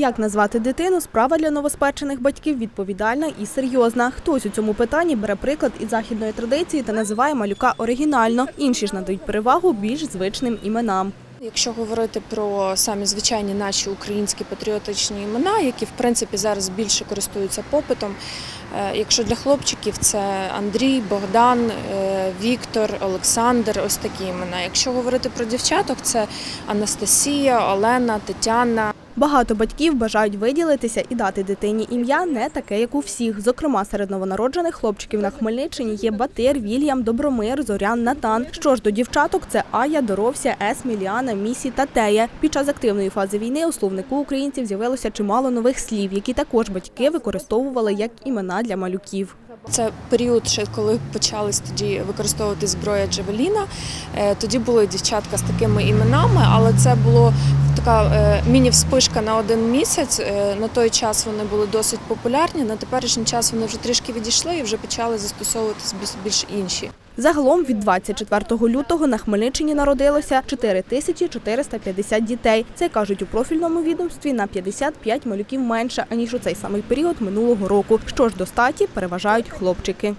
Як назвати дитину? Справа для новоспечених батьків відповідальна і серйозна. Хтось у цьому питанні бере приклад із західної традиції та називає малюка оригінально. Інші ж надають перевагу більш звичним іменам. Якщо говорити про самі звичайні наші українські патріотичні імена, які в принципі зараз більше користуються попитом. е, Якщо для хлопчиків це Андрій, Богдан, е, Віктор, Олександр, ось такі імена. Якщо говорити про дівчаток, це Анастасія, Олена, Тетяна. Багато батьків бажають виділитися і дати дитині ім'я не таке, як у всіх. Зокрема, серед новонароджених хлопчиків на Хмельниччині є Батир, Вільям, Добромир, Зорян, Натан. Що ж до дівчаток, це Ая, Доровся, Ес, Міліана, Місі та Тея. Під час активної фази війни у словнику українців з'явилося чимало нових слів, які також батьки використовували як імена для малюків. Це період, ще коли почались тоді використовувати зброя Джавеліна. Е, Тоді були дівчатка з такими іменами, але це було така е, міні-вспишка на один місяць. Е, На той час вони були досить популярні. На теперішній час вони вже трішки відійшли і вже почали застосовуватись більш- інші. Загалом від 24 лютого на Хмельниччині народилося 4450 дітей. Це кажуть у профільному відомстві на 55 малюків менше аніж у цей самий період минулого року. Що ж до статі переважають хлопчики.